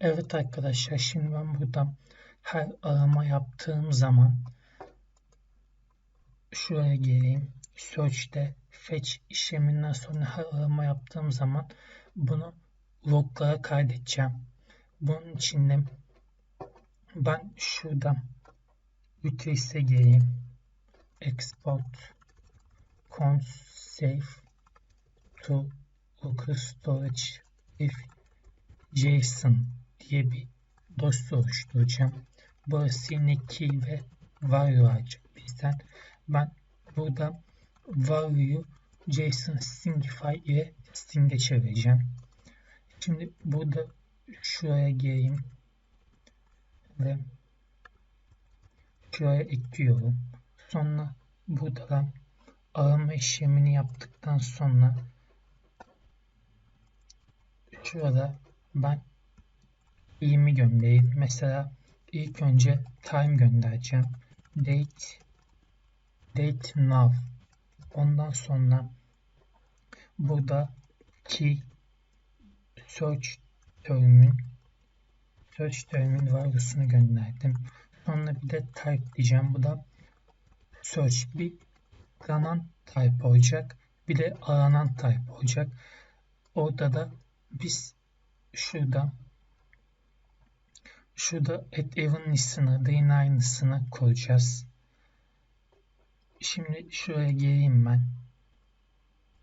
Evet arkadaşlar şimdi ben burada her arama yaptığım zaman şuraya geleyim. Search'te fetch işleminden sonra her arama yaptığım zaman bunu loglara kaydedeceğim. Bunun için de ben şuradan Utility'e geleyim. Export const save to local storage if JSON diye bir dosya oluşturacağım. Burası yine key ve value alacak bizden. Ben burada value'yu JSON Stingify ile Sting'e çevireceğim. Şimdi burada şuraya geleyim ve şuraya ekliyorum. Sonra burada arama işlemini yaptıktan sonra şurada ben i'mi göndereyim. Mesela ilk önce time göndereceğim. Date date now. Ondan sonra burada key search term'in search term'in value'sunu gönderdim. Sonra bir de type diyeceğim. Bu da search bir aranan type olacak. Bir de aranan type olacak. Orada da biz şurada şurada at evenlys'ını, day'in aynısını koyacağız. Şimdi şuraya geleyim ben.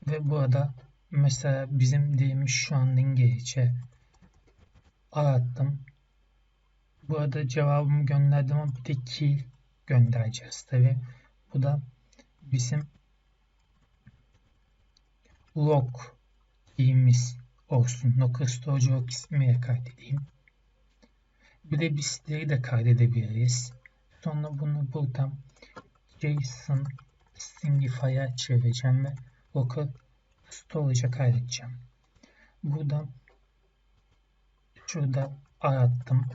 Ve burada mesela bizim deyimiz şu an İngilizce arattım. Burada cevabımı gönderdim ama bir de key göndereceğiz tabi. Bu da bizim log key'imiz olsun. Local storage log ismiyle kaydedeyim. Bir de kaydedebiliriz. Sonra bunu buradan JSON Stingify'a çevireceğim ve local storage'a kaydedeceğim. Buradan şurada arattım.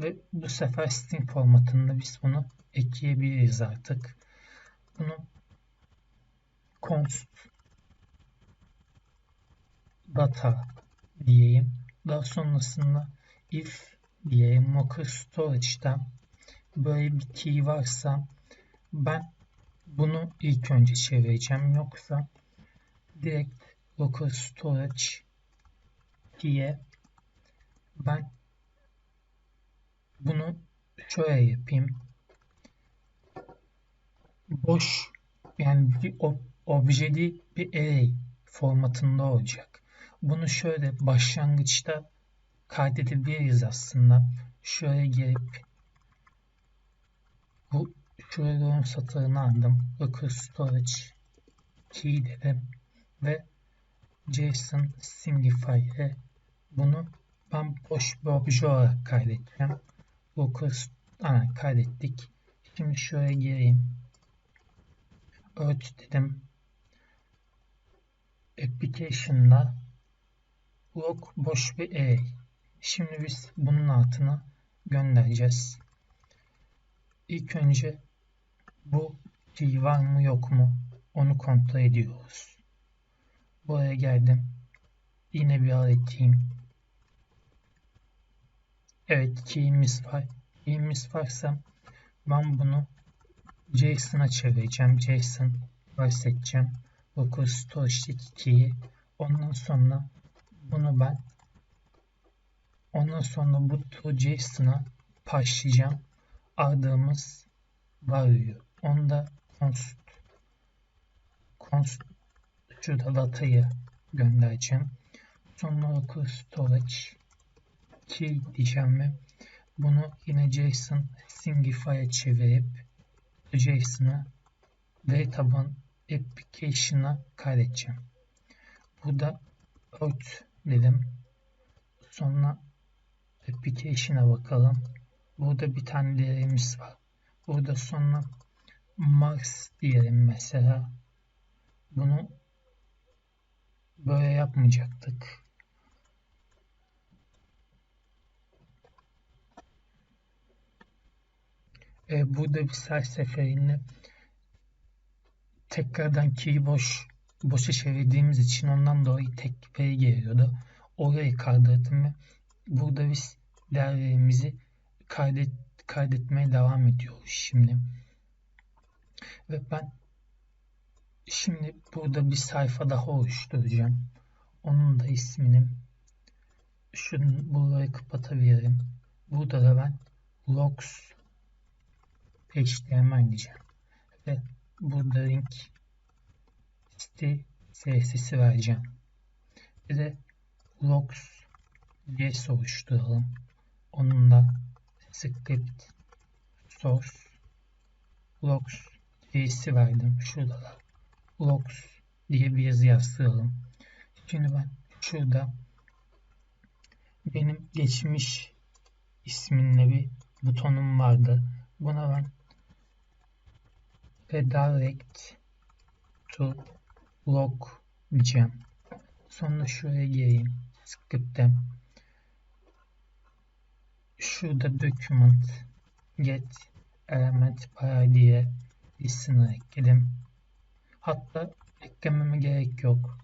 Ve bu sefer string formatında biz bunu ekleyebiliriz artık. Bunu const data diyeyim. Daha sonrasında if diyeyim local storage'da böyle bir key varsa ben bunu ilk önce çevireceğim. Yoksa direkt local storage diye ben bunu şöyle yapayım. Boş yani bir objeli bir array formatında olacak. Bunu şöyle başlangıçta kaydedebiliriz aslında. Şöyle gelip bu şuraya satırını aldım. Local storage key dedim ve JSON Singify ile bunu ben boş bir obje olarak kaydedeceğim. Local ana, kaydettik. Şimdi şöyle gireyim. Earth dedim. Application'da log boş bir array. Şimdi biz bunun altına göndereceğiz. İlk önce bu key var mı yok mu onu kontrol ediyoruz. Buraya geldim. Yine bir aleteyim. Evet key'imiz var. Key'imiz varsa ben bunu JSON'a çevireceğim. JSON var seçeceğim. Local storage'deki key'i. Ondan sonra bunu ben ondan sonra bu to JSON'a başlayacağım. Aldığımız value'yu. Onda const const şurada datayı göndereceğim. Sonra local storage key diyeceğim ve bunu yine JSON Singify'a çevirip JSON'ı veri taban application'a kaydedeceğim. Burada out dedim. Sonra application'a bakalım. Burada bir tane değerimiz var. Burada sonra max diyelim mesela. Bunu böyle yapmayacaktık. E, burada biz her seferinde tekrardan key'i boş boşa çevirdiğimiz için ondan dolayı tek veri geliyordu. Orayı kaldırdım ve burada biz değerlerimizi kaydet, kaydetmeye devam ediyoruz şimdi. Ve ben şimdi burada bir sayfa daha oluşturacağım. Onun da ismini şunu burayı kapatabilirim. Burada da ben logs html diyeceğim. Ve burada link site CSS'i vereceğim. Bir de logs JS oluşturalım. Onun da script source logs JS'i verdim. Şurada da logs diye bir yazı yazdıralım. Şimdi ben şurada benim geçmiş isminle bir butonum vardı. Buna ben redirect to log diyeceğim. Sonra şuraya gireyim. Script'te. Şurada document get element by diye listener ekledim. Hatta eklememe gerek yok.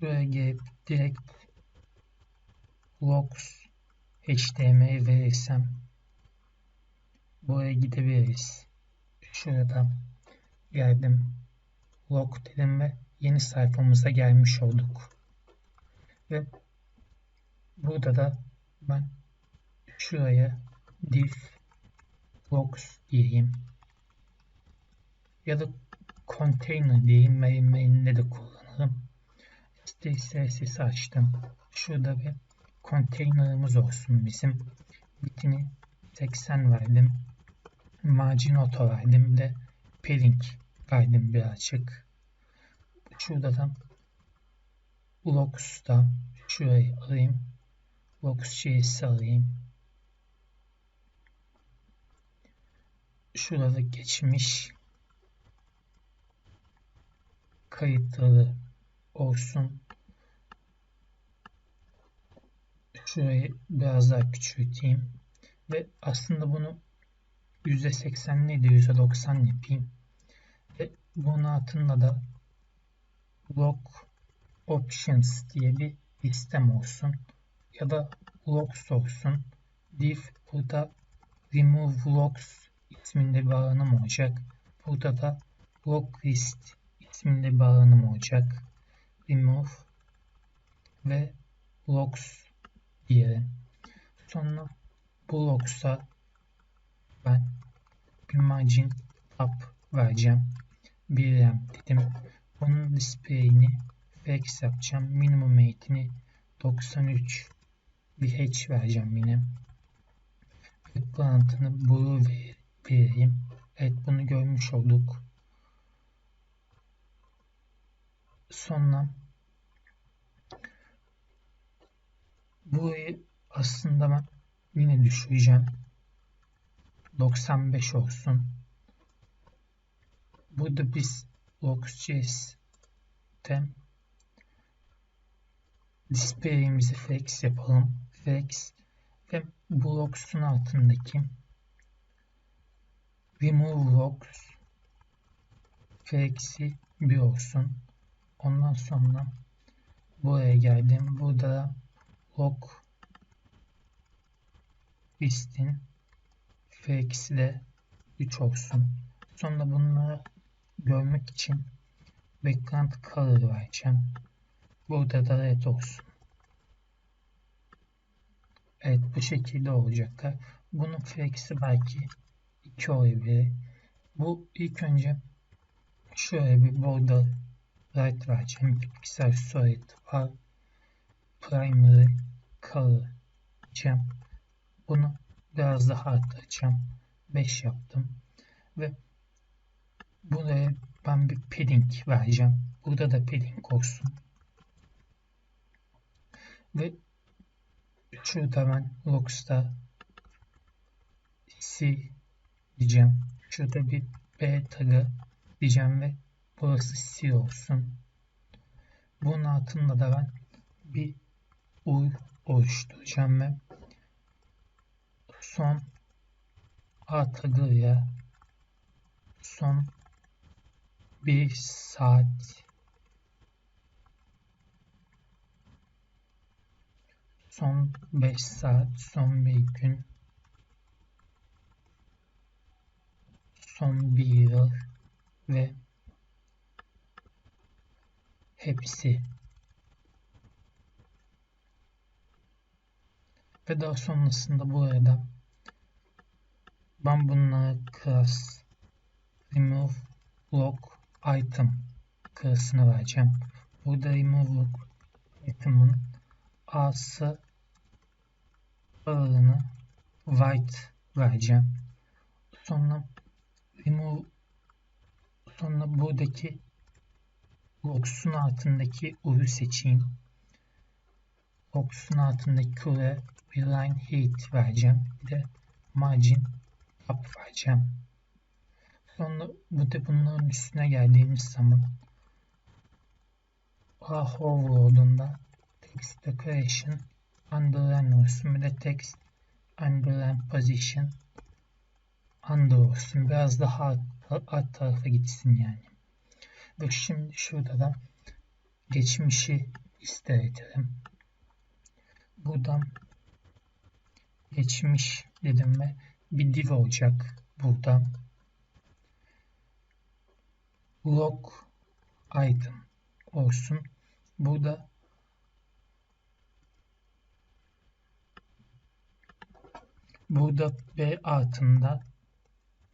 Buraya gelip direkt logs html verirsem buraya gidebiliriz. Şurada geldim. Log dedim ve yeni sayfamıza gelmiş olduk. Ve burada da ben şuraya div logs diyeyim. Ya da container diyeyim. Main main'de de kullanırım. CSS açtım. Şurada bir container'ımız olsun bizim. Bitini 80 verdim. Margin auto verdim de padding verdim birazcık. Şurada da logs'ta şurayı alayım. Logs.js'i alayım. Şurada geçmiş kayıtları olsun. Şurayı biraz daha küçülteyim. Ve aslında bunu %80 neydi %90 yapayım. Ve bunun altında da log options diye bir listem olsun. Ya da olsun. div burada remove logs isminde bir alanım olacak. Burada da log list isminde bir alanım olacak. Remove ve logs diyelim. Sonra bu logs'a ben bir margin vereceğim. 1M dedim. Bunun display'ini fx yapacağım. Minimum eğitini 93 bir hatch vereceğim yine. Background'ını blue vereyim. Evet bunu görmüş olduk. Sonra burayı aslında ben yine düşüreceğim. 95 olsun. Burada biz Logs.js'te display'imizi flex yapalım. Flex ve bu logs'un altındaki remove logs flex'i bir olsun. Ondan sonra buraya geldim. Burada log listin fx'i de 3 olsun. Sonra bunları görmek için background color vereceğim. Burada da red olsun. Evet bu şekilde olacaklar. Bunun flex'i belki 2 olabilir. Bu ilk önce şöyle bir border right vereceğim. 2 piksel var. Primary color diyeceğim. Bunu biraz daha arttıracağım. 5 yaptım. Ve buraya ben bir padding vereceğim. Burada da padding olsun. Ve şurada ben logs'ta C diyeceğim. Şurada bir B tagı diyeceğim ve burası C olsun. Bunun altında da ben bir U oluşturacağım ve son A tagıyla son bir saat son 5 saat, son bir gün, son bir yıl ve hepsi ve daha sonrasında bu arada ben bunlara class remove lock item klasını vereceğim. Burada remove lock item'ın a'sı ağırlığını white vereceğim. Sonra remove sonra buradaki box'un altındaki u'yu seçeyim. Box'un altındaki bir line height vereceğim. Bir de margin up vereceğim. Sonra bu da bunların üstüne geldiğimiz zaman A hover olduğunda text decoration underline olsun de text underline position under olsun. Biraz daha alt tarafa gitsin yani. Ve şimdi şurada da geçmişi ister edelim. Buradan geçmiş dedim ve bir div olacak burada. Log item olsun. Burada burada B altında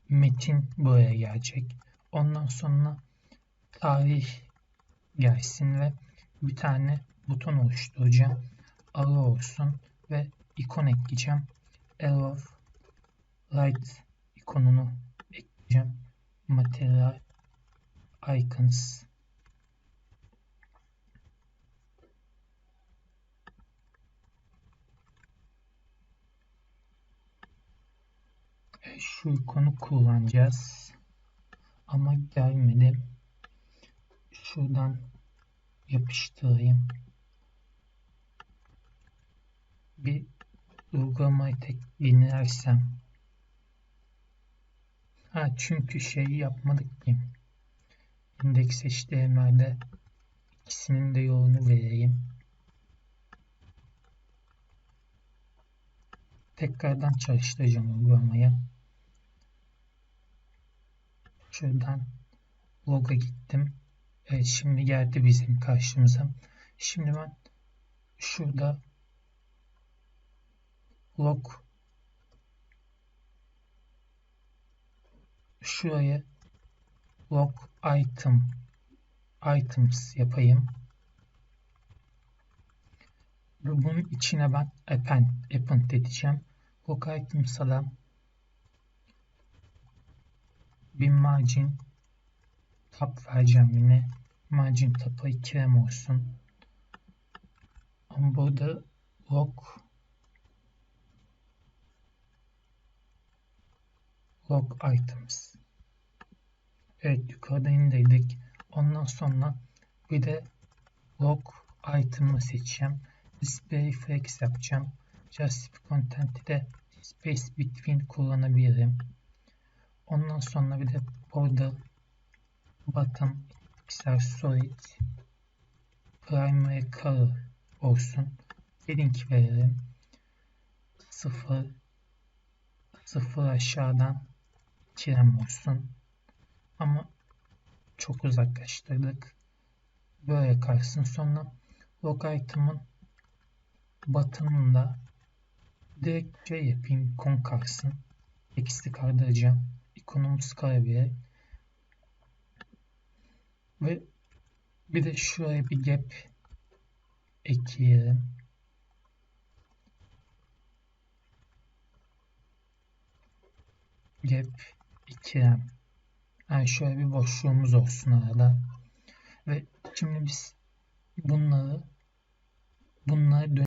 metin buraya gelecek. Ondan sonra tarih gelsin ve bir tane buton oluşturacağım. Arı olsun ve ikon ekleyeceğim. Arrow light ikonunu ekleyeceğim. Material icons şu ikonu kullanacağız. Ama gelmedi. Şuradan yapıştırayım. Bir uygulamayı tek dinlersem. Ha çünkü şeyi yapmadık ki. Index HTML'de ikisinin de yolunu vereyim. Tekrardan çalıştıracağım uygulamayı. Şuradan loga gittim. Evet şimdi geldi bizim karşımıza. Şimdi ben şurada log şuraya log item items yapayım. Bunun içine ben append, append edeceğim. Log items'a da bir margin tab vereceğim yine. Margin tab'a 2 rem olsun. Ama burada log log items. Evet yukarıda indirdik. Ondan sonra bir de log item'ı seçeceğim. Display flex yapacağım. Justify content'i de space between kullanabilirim. Ondan sonra bir de border bottom pixel solid primary color olsun. Link verelim. 0 0 aşağıdan kirem olsun. Ama çok uzaklaştırdık. Böyle kalsın. Sonra log item'ın bottom'ında direkt şey yapayım. Kon kalsın. X'i kaldıracağım. İkonumuz kalabilir. Ve bir de şuraya bir gap ekleyelim. Gap 2'den. Yani şöyle bir boşluğumuz olsun arada. Ve şimdi biz bunları bunları